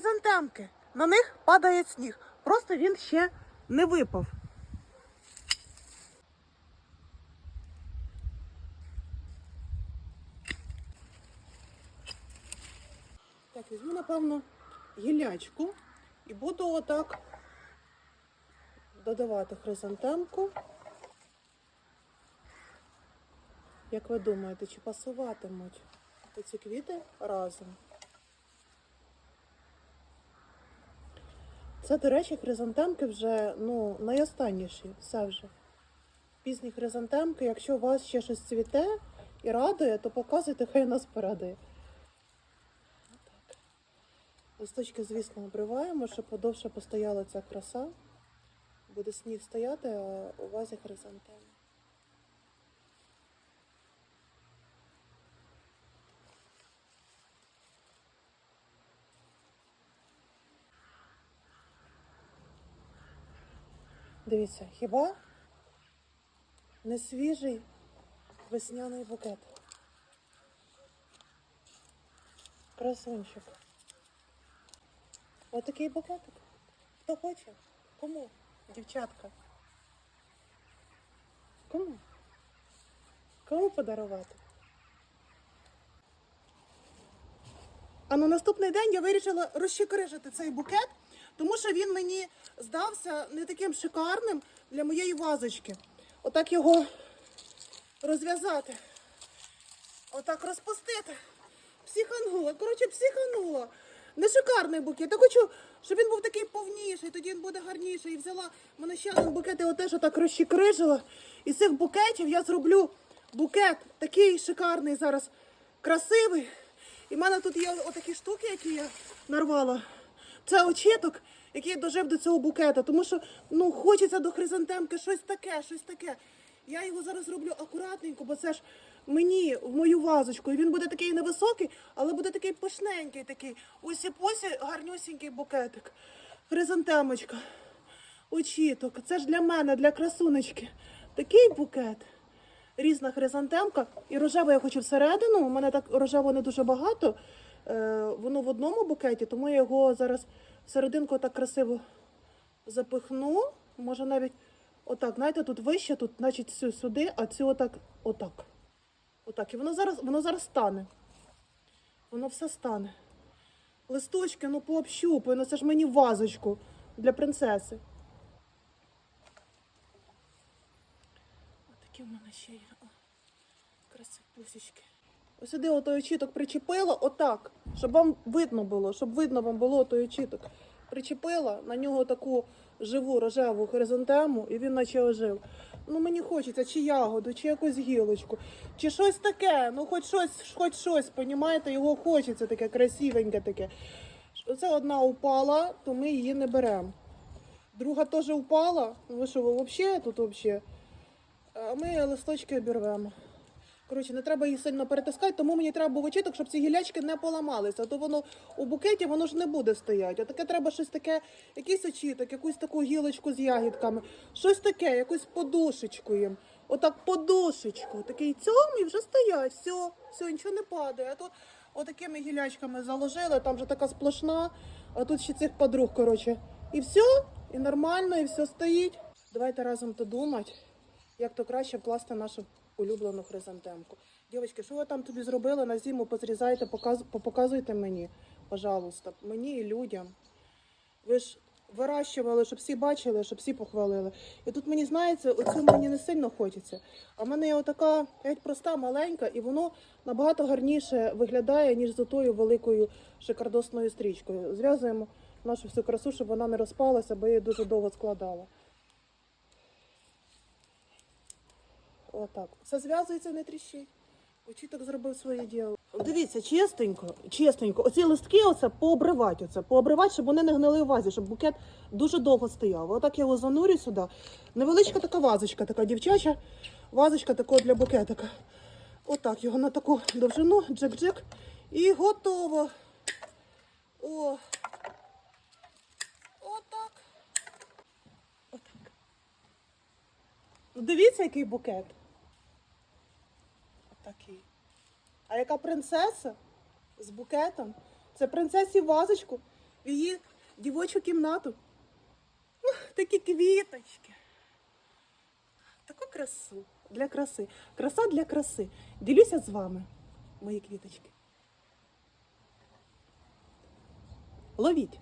хризантемки. На них падає сніг. Просто він ще не випав. Так, візьму, напевно, гілячку і буду отак додавати хризантемку. Як ви думаєте, чи пасуватимуть ці квіти разом? Це, до речі, хризантемки вже ну, найостанніші, все вже. Пізні хризантемки, якщо у вас ще щось цвіте і радує, то показуйте, хай нас порадує. Листочки, звісно, обриваємо, щоб подовше постояла ця краса. Буде сніг стояти, а у вазі хризантеми. Дивіться, хіба не свіжий весняний букет? Красунчик. Отакий букетик. Хто хоче? Кому? Дівчатка. Кому? Кому подарувати? А на наступний день я вирішила розчекрижити цей букет, тому що він мені здався не таким шикарним для моєї вазочки. Отак його розв'язати. Отак розпустити. Психанула. Коротше, психанула. Не шикарний букет. Я хочу, щоб він був такий повніший, тоді він буде гарніший. І взяла в мене ще один букет, я теж отак розчекрижила. Із цих букетів я зроблю букет такий шикарний зараз, красивий. І в мене тут є отакі штуки, які я нарвала. Це очіток, який дожив до цього букета, тому що ну, хочеться до хризантемки щось таке, щось таке. Я його зараз роблю акуратненько, бо це ж мені в мою вазочку. І він буде такий невисокий, але буде такий пишненький, такий. Усі посі гарнюсінький букетик. Хризантемочка. Очіток. Це ж для мене, для красунечки. Такий букет. Різна хризантемка. І рожева я хочу всередину. У мене так рожево не дуже багато. Е, воно в одному букеті, тому я його зараз всерединку так красиво запихну. Може навіть отак, знаєте, тут вище, тут, значить, сюди, а цю отак, отак. Отак. І воно зараз, воно зараз стане. Воно все стане. Листочки, ну пообщупаю, ну це ж мені вазочку для принцеси. Отакі в мене ще є. О, красивусечки. Ось сюди отой очіток причепила, отак, щоб вам видно було, щоб видно вам було той очіток. Причепила на нього таку живу рожеву хризантему, і він наче ожив. Ну мені хочеться чи ягоду, чи якусь гілочку, чи щось таке. Ну хоч щось, хоч щось, понімаєте, його хочеться таке красивеньке таке. Оце одна упала, то ми її не беремо. Друга теж упала. Ну ви що, ви взагалі тут взагалі? А ми листочки обірвемо. Коротше, не треба її сильно перетискати, тому мені треба був очіток, щоб ці гілячки не поламалися. То воно у букеті воно ж не буде стояти. А таке треба щось таке, якийсь очіток, якусь таку гілочку з ягідками, щось таке, якусь подушечку їм. Отак подушечку. Такий цьом і вже стоять. Все, все, нічого не падає. А тут отакими гілячками заложили, там вже така сплошна, а тут ще цих подруг, коротше. І все, і нормально, і все стоїть. Давайте разом то думати, як то краще вкласти нашу улюблену хризантемку. Дівчатки, що ви там тобі зробили на зиму, позрізайте, показуйте мені, пожалуйста, мені і людям. Ви ж вирощували, щоб всі бачили, щоб всі похвалили. І тут мені знається, оцю мені не сильно хочеться. А в мене є отака геть проста, маленька, і воно набагато гарніше виглядає, ніж з отою великою шикардосною стрічкою. Зв'язуємо нашу всю красу, щоб вона не розпалася, бо я її дуже довго складала. Отак. Все зв'язується, не тріщить. Очіток зробив своє діло. Дивіться, чистенько, чистенько. Оці листки оце пообривати, оце, пообривати, щоб вони не гнили в вазі, щоб букет дуже довго стояв. Отак я його занурю сюди. Невеличка така вазочка, така дівчача, вазочка такого для букетика. Отак його на таку довжину, джик-джик. І готово. О. Отак. Отак. Дивіться, який букет. Отакий. А яка принцеса з букетом? Це принцесі вазочку в її дівочу кімнату. Такі квіточки. Таку красу для краси. Краса для краси. Ділюся з вами, мої квіточки. Ловіть.